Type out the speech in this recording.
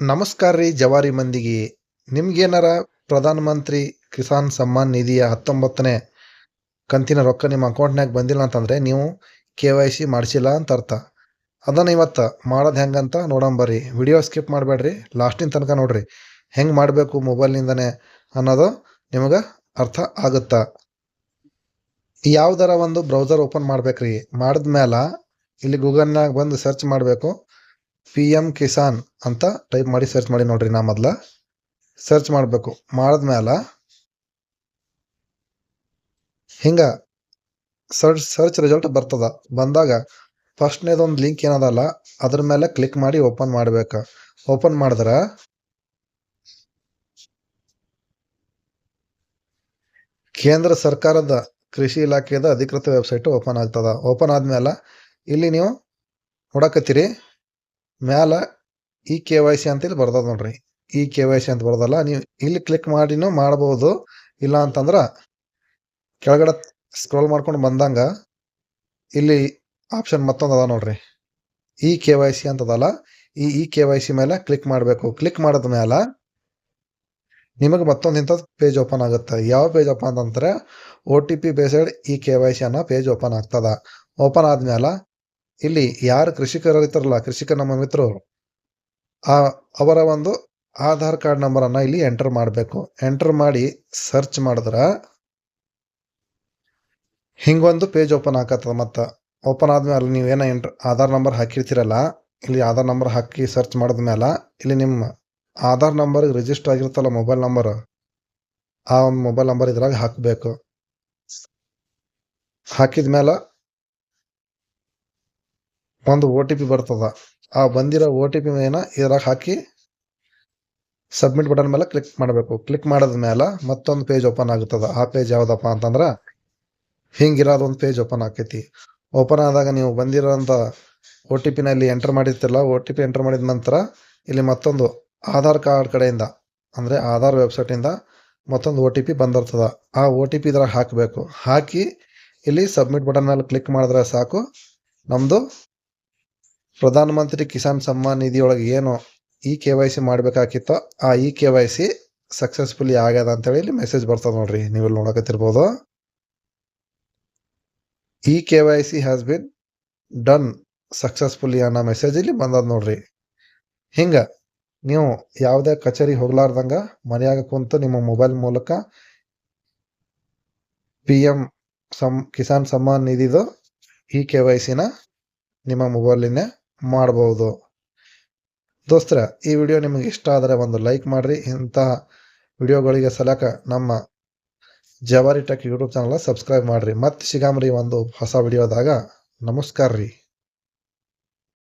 ನಮಸ್ಕಾರ ರೀ ಜವಾರಿ ಮಂದಿಗೆ. ನಿಮ್ಗೇನಾರ ಪ್ರಧಾನ ಮಂತ್ರಿ ಕಿಸಾನ್ ಸಮ್ಮಾನ್ ನಿಧಿಯ ಹತ್ತೊಂಬತ್ತನೇ ಕಂತಿನ ರೊಕ್ಕ ನಿಮ್ಮ ಅಕೌಂಟ್ನಾಗ ಬಂದಿಲ್ಲ ಅಂತಂದ್ರೆ ನೀವು ಕೆ ವೈ ಸಿ ಮಾಡಿಸಿಲ್ಲ ಅಂತ ಅರ್ಥ. ಅದನ್ನು ಇವತ್ತು ಮಾಡೋದು ಹೆಂಗಂತ ನೋಡಂಬರ್ರಿ ವಿಡಿಯೋ ಸ್ಕಿಪ್ ಮಾಡಬೇಡ್ರಿ. ಲಾಸ್ಟಿನ ತನಕ ನೋಡ್ರಿ. ಹೆಂಗೆ ಮಾಡಬೇಕು ಮೊಬೈಲ್ನಿಂದನೇ ಅನ್ನೋದು ನಿಮಗೆ ಅರ್ಥ ಆಗುತ್ತಾ? ಯಾವ್ದಾರ ಒಂದು ಬ್ರೌಸರ್ ಓಪನ್ ಮಾಡ್ಬೇಕ್ರಿ. ಮಾಡಿದ್ಮೇಲೆ ಇಲ್ಲಿ ಗೂಗಲ್ನಾಗ ಬಂದು ಸರ್ಚ್ ಮಾಡಬೇಕು. ಪಿ ಎಂ ಕಿಸಾನ್ ಅಂತ ಟೈಪ್ ಮಾಡಿ ಸರ್ಚ್ ಮಾಡಿ ನೋಡ್ರಿ ನಾ ಮೊದಲ. ಸರ್ಚ್ ಮಾಡಬೇಕು. ಮಾಡಿದ್ಮೇಲೆ ಹಿಂಗೆ ಸರ್ಚ್ ಸರ್ಚ್ ರಿಸಲ್ಟ್ ಬರ್ತದ. ಬಂದಾಗ ಫಸ್ಟ್ನೇದೊಂದು ಲಿಂಕ್ ಏನದಲ್ಲ, ಅದ್ರ ಮೇಲೆ ಕ್ಲಿಕ್ ಮಾಡಿ ಓಪನ್ ಮಾಡ್ಬೇಕು. ಓಪನ್ ಮಾಡಿದ್ರೆ ಕೇಂದ್ರ ಸರ್ಕಾರದ ಕೃಷಿ ಇಲಾಖೆಯದ ಅಧಿಕೃತ ವೆಬ್ಸೈಟ್ ಓಪನ್ ಆಗ್ತದ. ಓಪನ್ ಆದ್ಮೇಲೆ ಇಲ್ಲಿ ನೀವು ನೋಡಕತ್ತೀರಿ. ಮ್ಯಾಲ ಇ ಕೆ ವೈ ಸಿ ಅಂತ ಇಲ್ಲಿ ಬರ್ತದ ನೋಡ್ರಿ. ಇ ಕೆ ವೈ ಸಿ ಅಂತ ಬರ್ದಲ್ಲ, ನೀವು ಇಲ್ಲಿ ಕ್ಲಿಕ್ ಮಾಡಿನೂ ಮಾಡ್ಬೋದು. ಇಲ್ಲ ಅಂತಂದ್ರೆ ಕೆಳಗಡೆ ಸ್ಕ್ರೋಲ್ ಮಾಡ್ಕೊಂಡು ಬಂದಂಗ ಇಲ್ಲಿ ಆಪ್ಷನ್ ಮತ್ತೊಂದು ಅದ ನೋಡ್ರಿ. ಇ ಕೆ ವೈ ಸಿ ಅಂತದಲ್ಲ, ಈ ಇ ಕೆ ವೈ ಸಿ ಮೇಲೆ ಕ್ಲಿಕ್ ಮಾಡಬೇಕು. ಕ್ಲಿಕ್ ಮಾಡಿದ ಮೇಲೆ ನಿಮಗೆ ಮತ್ತೊಂದು ಇಂಥ ಪೇಜ್ ಓಪನ್ ಆಗುತ್ತೆ. ಯಾವ ಪೇಜ್ ಓಪನ್ ಅಂತಂದ್ರೆ O T P based E K Y C ಅನ್ನೋ ಪೇಜ್ ಓಪನ್ ಆಗ್ತದ. ಓಪನ್ ಆದ್ಮೇಲೆ ಇಲ್ಲಿ ಯಾರು ಕೃಷಿಕರ ಇರ್ತಾರಲ್ಲ ಕೃಷಿಕ ನಮ್ಮ ಮಿತ್ರರು, ಆ ಅವರ ಒಂದು ಆಧಾರ್ ಕಾರ್ಡ್ ನಂಬರನ್ನು ಇಲ್ಲಿ ಎಂಟರ್ ಮಾಡಬೇಕು. ಎಂಟರ್ ಮಾಡಿ ಸರ್ಚ್ ಮಾಡಿದ್ರೆ ಹಿಂಗೊಂದು ಪೇಜ್ ಓಪನ್ ಆಗತ್ತದ ಮತ್ತು ಓಪನ್ ಆದಮೇಲೆ ನೀವು ಏನೋ ಎಂಟ್ರ್ ಆಧಾರ್ ನಂಬರ್ ಹಾಕಿರ್ತೀರಲ್ಲ, ಇಲ್ಲಿ ಆಧಾರ್ ನಂಬರ್ ಹಾಕಿ ಸರ್ಚ್ ಮಾಡಿದ್ಮೇಲೆ ಇಲ್ಲಿ ನಿಮ್ಮ ಆಧಾರ್ ನಂಬರ್ ರಿಜಿಸ್ಟರ್ ಆಗಿರುತ್ತಲ್ಲ ಮೊಬೈಲ್ ನಂಬರ್ ಆ ಒಂದು ಮೊಬೈಲ್ ನಂಬರ್ ಇದ್ರಾಗ ಹಾಕಬೇಕು. ಹಾಕಿದ್ಮೇಲೆ ಒಂದು ಓ ಟಿ ಪಿ ಬರ್ತದ. ಆ ಬಂದಿರೋ ಒ ಟಿ ಪಿ ಮೇನ ಇದ್ರಾಗ ಹಾಕಿ ಸಬ್ಮಿಟ್ ಬಟನ್ ಮೇಲೆ ಕ್ಲಿಕ್ ಮಾಡಬೇಕು. ಕ್ಲಿಕ್ ಮಾಡಿದ ಮೇಲೆ ಮತ್ತೊಂದು ಪೇಜ್ ಓಪನ್ ಆಗುತ್ತದ. ಆ ಪೇಜ್ ಯಾವುದಪ್ಪ ಅಂತಂದ್ರೆ ಹಿಂಗಿರೋದು ಒಂದು ಪೇಜ್ ಓಪನ್ ಆಕೈತಿ. ಓಪನ್ ಆದಾಗ ನೀವು ಬಂದಿರೋಂಥ ಒ ಟಿ ಪಿನಲ್ಲಿ ಎಂಟರ್ ಮಾಡಿರ್ತಿರಲ್ಲ ಓ ಟಿ ಪಿ ಎಂಟರ್ ಮಾಡಿದ ನಂತರ ಇಲ್ಲಿ ಮತ್ತೊಂದು ಆಧಾರ್ ಕಾರ್ಡ್ ಕಡೆಯಿಂದ, ಅಂದರೆ ಆಧಾರ್ ವೆಬ್ಸೈಟಿಂದ ಮತ್ತೊಂದು ಒ ಟಿ ಪಿ ಬಂದಿರ್ತದ. ಆ ಒ ಟಿ ಪಿ ಇದ್ರಾಗ ಹಾಕಬೇಕು. ಹಾಕಿ ಇಲ್ಲಿ ಸಬ್ಮಿಟ್ ಬಟನ್ ಮೇಲೆ ಕ್ಲಿಕ್ ಮಾಡಿದ್ರೆ ಸಾಕು. ನಮ್ಮದು ಪ್ರಧಾನ ಮಂತ್ರಿ ಕಿಸಾನ್ ಸಮ್ಮಾನ್ ನಿಧಿಯೊಳಗೆ ಏನು ಇ ಕೆ ವೈ ಸಿ ಮಾಡಬೇಕಾಗಿತ್ತೋ ಆ E K Y C successfully ಆಗ್ಯದ ಅಂತೇಳಿ ಇಲ್ಲಿ ಮೆಸೇಜ್ ಬರ್ತದೆ ನೋಡ್ರಿ ನೀವು ಇಲ್ಲಿ ನೋಡಕತ್ತಿರ್ಬೋದು. E K Y C has been done successfully ಅನ್ನೋ ಮೆಸೇಜ್ ಇಲ್ಲಿ ಬಂದದ ನೋಡ್ರಿ. ಹಿಂಗೆ, ನೀವು ಯಾವುದೇ ಕಚೇರಿ ಹೋಗ್ಲಾರ್ದಂಗ ಮನೆಯಾಗ ಕುಂತು ನಿಮ್ಮ ಮೊಬೈಲ್ ಮೂಲಕ ಪಿ ಎಂ ಸಮ್, ಕಿಸಾನ್ ಸಮ್ಮಾನ್ ನಿಧಿದು ಇ ಕೆ ವೈ ಸಿನ ನಿಮ್ಮ ಮೊಬೈಲಿನೇ ಮಾಡ್ಬೋದು. ದೋಸ್ತರ, ಈ ವಿಡಿಯೋ ನಿಮಗೆ ಇಷ್ಟ ಆದರೆ ಒಂದು ಲೈಕ್ ಮಾಡಿರಿ. ಇಂತಹ ವಿಡಿಯೋಗಳಿಗೆ ಸಲಕ ನಮ್ಮ ಜವಾರಿ ಟೆಕ್ ಯೂಟ್ಯೂಬ್ ಚಾನಲ್ ಸಬ್ಸ್ಕ್ರೈಬ್ ಮಾಡಿರಿ. ಮತ್ತೆ ಸಿಗಾಮ್ರಿ ಒಂದು ಹೊಸ ವಿಡಿಯೋದಾಗ ನಮಸ್ಕಾರ ರೀ